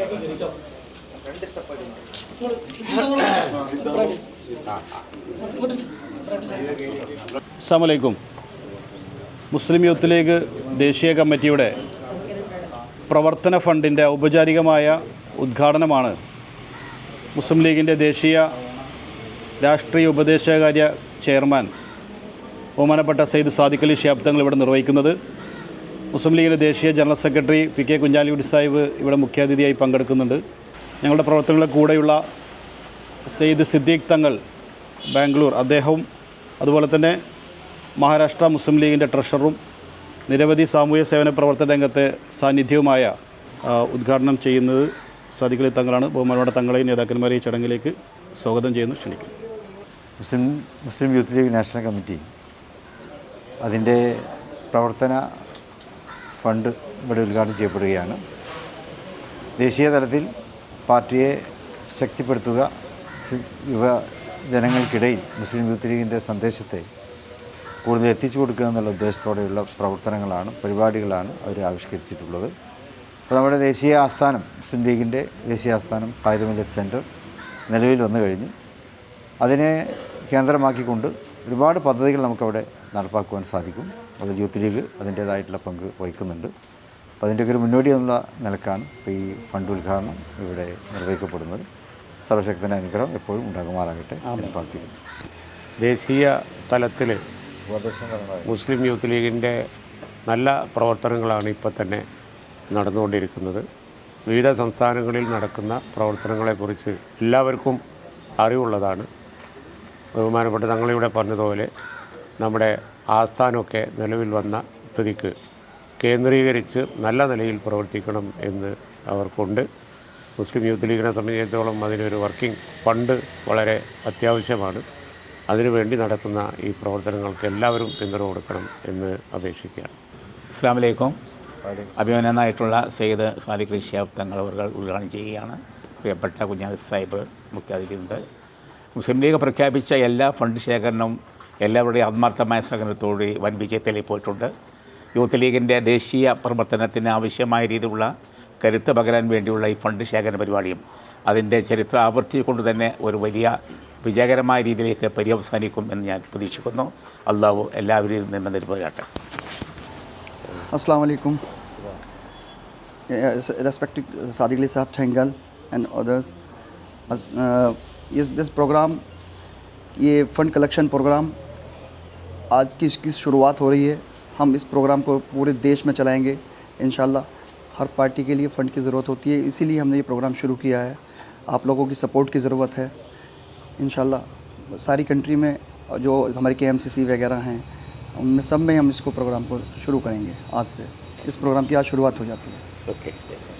യോഗ അസ്സാമലൈക്കും മുസ്ലിം youth league ദേശീയ കമ്മിറ്റിയുടെ പ്രവർത്തന ഫണ്ടിന്റെ ഔപചാരികമായ ഉദ്ഘാടനമാണ് മുസ്ലിം ലീഗിന്റെ ദേശീയ രാഷ്ട്രീയ ഉപദേശകാര്യ ചെയർമാൻ ബഹുമാനപ്പെട്ട സെയ്ദ് സാദിഖലി അലി ഇവിടെ നിർവഹിക്കുന്നത്. മുസ്ലിം ലീഗിന്റെ ദേശീയ general secretary P K Kunhalikutty sahib ഇവിടെ മുഖ്യാതിഥിയായി പങ്കെടുക്കുന്നുണ്ട്. ഞങ്ങളുടെ പ്രവർത്തനങ്ങളുടെ കൂടെയുള്ള സെയ്ദ് സിദ്ദീഖ് തങ്ങൾ ബാംഗ്ലൂർ അദ്ദേഹവും അതുപോലെ തന്നെ മഹാരാഷ്ട്ര മുസ്ലിം ലീഗിന്റെ ട്രഷററും നിരവധി സാമൂഹ്യ സേവന പ്രവർത്തന രംഗത്തെ സാന്നിധ്യവുമായ ഉദ്ഘാടനം ചെയ്യുന്നത് സാദിഖലി തങ്ങളാണ്. ബഹുമാനോടെ തങ്ങളെയും നേതാക്കന്മാരെയും ഈ ചടങ്ങിലേക്ക് സ്വാഗതം ചെയ്യുന്നു. ക്ഷണിക്കുന്നു. Muslim Muslim Youth League National Committee അതിന്റെ പ്രവർത്തന ഫണ്ട് ഇവിടെ ഉദ്ഘാടനം ചെയ്യപ്പെടുകയാണ്. ദേശീയ തലത്തിൽ പാർട്ടിയെ ശക്തിപ്പെടുത്തുക യുവ ജനങ്ങൾക്കിടയിൽ മുസ്ലിം യൂത്ത് ലീഗിന്റെ സന്ദേശത്തെ കൂടുതൽ എത്തിച്ചു കൊടുക്കുക എന്നുള്ള ഉദ്ദേശത്തോടെയുള്ള പ്രവർത്തനങ്ങളാണ് പരിപാടികളാണ് അവർ ആവിഷ്കരിച്ചിട്ടുള്ളത്. അപ്പോൾ നമ്മുടെ ദേശീയ ആസ്ഥാനം മുസ്ലിം ലീഗിന്റെ ദേശീയ ആസ്ഥാനം കായിക മില്ലറ്റ് സെന്റർ നിലവിൽ വന്നു കഴിഞ്ഞു. അതിനെ കേന്ദ്രമാക്കിക്കൊണ്ട് ഒരുപാട് പദ്ധതികൾ നമുക്കവിടെ നടപ്പാക്കുവാൻ സാധിക്കും. അതിൽ യൂത്ത് ലീഗ് അതിന്റേതായിട്ടുള്ള പങ്ക് വഹിക്കുന്നുണ്ട്. അപ്പോൾ അതിന്റെയൊക്കെ ഒരു മുന്നോടി എന്നുള്ള നിലക്കാണ് ഇപ്പോൾ ഈ ഫണ്ട് ഉദ്ഘാടനം ഇവിടെ നിർവഹിക്കപ്പെടുന്നത്. സർവശക്തന്റെ അനുഗ്രഹം എപ്പോഴും ഉണ്ടാകുമാറാകട്ടെ പ്രാർത്ഥിക്കുന്നു. ദേശീയ തലത്തിൽ മുസ്ലിം യൂത്ത് ലീഗിന്റെ നല്ല പ്രവർത്തനങ്ങളാണ് ഇപ്പോൾ തന്നെ നടന്നുകൊണ്ടിരിക്കുന്നത്. വിവിധ സംസ്ഥാനങ്ങളിൽ നടക്കുന്ന പ്രവർത്തനങ്ങളെക്കുറിച്ച് എല്ലാവർക്കും അറിവുള്ളതാണ്. ബഹുമാനപ്പെട്ട തങ്ങളിവിടെ പറഞ്ഞതുപോലെ നമ്മുടെ ആസ്ഥാനമൊക്കെ നിലവിൽ വന്ന സ്ഥിതിക്ക് കേന്ദ്രീകരിച്ച് നല്ല നിലയിൽ പ്രവർത്തിക്കണം എന്ന് അവർക്കുണ്ട്. മുസ്ലിം യൂത്ത് ലീഗിനെ സംബന്ധിച്ചിടത്തോളം അതിനൊരു വർക്കിംഗ് ഫണ്ട് വളരെ അത്യാവശ്യമാണ്. അതിനുവേണ്ടി നടത്തുന്ന ഈ പ്രവർത്തനങ്ങൾക്ക് എല്ലാവരും പിന്തുണ കൊടുക്കണം എന്ന് അപേക്ഷിക്കുകയാണ്. അസ്ലാം വലൈക്കും അഭിമാനനായിട്ടുള്ള സെയ്ദ് സാദിഖ് ഋഷിയാബ് തങ്ങൾ അവർ ഉദ്ഘാടനം ചെയ്യുകയാണ്. പ്രിയപ്പെട്ട കുഞ്ഞാലി സാഹിബ് മുഖ്യാതിഥിയുണ്ട്. മുസ്ലിം ലീഗ് പ്രഖ്യാപിച്ച എല്ലാ ഫണ്ട് ശേഖരണവും എല്ലാവരുടെയും ആത്മാർത്ഥമായ സഹകരണത്തോടെ വൻ വിജയത്തിലേക്ക് പോയിട്ടുണ്ട്. യൂത്ത് ലീഗിന്റെ ദേശീയ പ്രവർത്തനത്തിന് ആവശ്യമായ രീതിയിലുള്ള കരുത്ത് പകരാൻ വേണ്ടിയുള്ള ഈ ഫണ്ട് ശേഖരണ പരിപാടിയും അതിന്റെ ചരിത്ര ആവർത്തി കൊണ്ട് തന്നെ ഒരു വലിയ വിജയകരമായ രീതിയിലേക്ക് പര്യവസാനിക്കും എന്ന് ഞാൻ പ്രതീക്ഷിക്കുന്നു. അള്ളാഹു എല്ലാവരെയും നിന്ന് നിർവഹിക്കട്ടെ അസ്സാം വലൈക്കും Yes, Respected Sadiq Ali and Thangal and yes, this program ये फ़ंड कलेक्शन प्रोग्राम आज की इसकी शुरुआत हो रही है। हम इस प्रोग्राम को पूरे देश में चलाएँगे इन हर पार्टी के लिए फ़ंड की ज़रूरत होती है इसीलिए हमने ये प्रोग्राम शुरू किया है। आप लोगों की सपोर्ट की ज़रूरत है इन सारी कंट्री में जो हमारे के वगैरह हैं उनमें सब में हम इसको प्रोग्राम को शुरू करेंगे आज से। इस प्रोग्राम की आज शुरुआत हो जाती है।